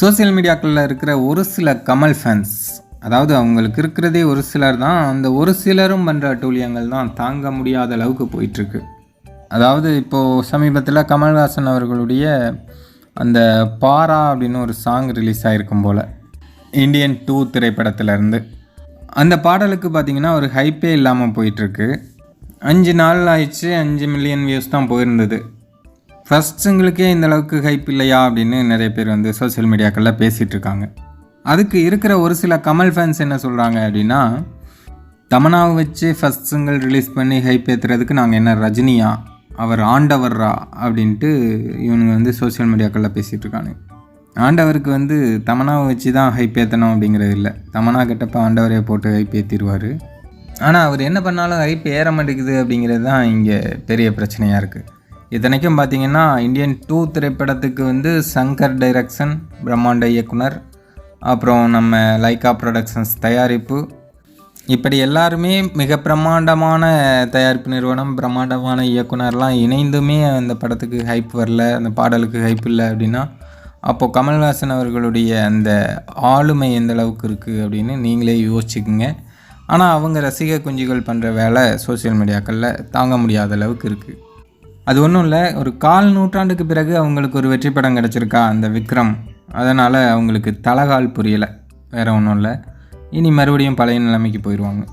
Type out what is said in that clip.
Social மீடியாக்களில் இருக்கிற ஒரு சில கமல் ஃபேன்ஸ் அதாவது அவங்களுக்கு இருக்கிறதே ஒரு சிலர் தான் அந்த ஒரு சிலரும் பண்ணுற அட்டூழியங்கள் தான் தாங்க முடியாத அளவுக்கு போயிட்டுருக்கு. அதாவது இப்போது சமீபத்தில் கமல்ஹாசன் அவர்களுடைய அந்த பாரா அப்படின்னு ஒரு சாங் ரிலீஸ் ஆகிருக்கும் போல் இந்தியன் டூ திரைப்படத்திலேருந்து. அந்த பாடலுக்கு பார்த்தீங்கன்னா ஒரு ஹைப்பே இல்லாமல் போயிட்டுருக்கு. அஞ்சு நாள் ஆயிடுச்சு அஞ்சு மில்லியன் வியூஸ் தான் போயிருந்தது. ஃபர்ஸ்ட் சிங்கிளுக்கே இந்த அளவுக்கு ஹைப் இல்லையா அப்படின்னு நிறைய பேர் வந்து சோஷியல் மீடியாக்களில் பேசிகிட்டு இருக்காங்க. அதுக்கு இருக்கிற ஒரு சில கமல் ஃபேன்ஸ் என்ன சொல்கிறாங்க அப்படின்னா தமனாவை வச்சு ஃபஸ்ட் சிங்கிள் ரிலீஸ் பண்ணி ஹைப் ஏற்றுறதுக்கு நாங்கள் என்ன ரஜினியா அவர் ஆண்டவர்ரா? அப்படின்ட்டு இவனுங்க வந்து சோஷியல் மீடியாக்களில் பேசிகிட்டு இருக்காங்க. ஆண்டவருக்கு வந்து தமனாவை வச்சு தான் ஹைப் ஏற்றணும் அப்படிங்கிறது இல்லை. தமனா கிட்டப்ப ஆண்டவரே போட்டு ஹைப் ஏற்றிடுவார் ஆனால் அவர் என்ன பண்ணாலும் ஹைப் ஏற மாட்டேங்குது அப்படிங்கிறது தான் இங்கே பெரிய பிரச்சனையாக இருக்குது இத்தனைக்கும் பார்த்தீங்கன்னா இந்தியன் டூ திரைப்படத்துக்கு வந்து சங்கர் டைரக்ஷன் பிரம்மாண்ட இயக்குனர் அப்புறம் நம்ம லைக்கா ப்ரொடக்ஷன்ஸ் தயாரிப்பு. இப்படி எல்லாருமே மிக பிரம்மாண்டமான தயாரிப்பு நிறுவனம் பிரம்மாண்டமான இயக்குனர்லாம் இணைந்துமே அந்த படத்துக்கு ஹைப் வரல அந்த பாடலுக்கு ஹைப் இல்லை அப்படின்னா அப்போது கமல்ஹாசன் அவர்களுடைய அந்த ஆளுமை எந்த அளவுக்கு இருக்குது அப்படின்னு நீங்களே யோசிச்சுக்குங்க. ஆனால் அவங்க ரசிக குஞ்சுகள் பண்ணுற வேலை சோஷியல் மீடியாக்களில் தாங்க முடியாத அளவுக்கு இருக்குது அது ஒன்றும் இல்லை. ஒரு கால் நூற்றாண்டுக்கு பிறகு அவங்களுக்கு ஒரு வெற்றி படம் கிடச்சிருக்கா அந்த விக்ரம். அதனால் அவங்களுக்கு தலகால் புரியலை. வேறு ஒன்றும் இல்லை. இனி மறுபடியும் பழைய நிலைமைக்கு போயிடுவாங்க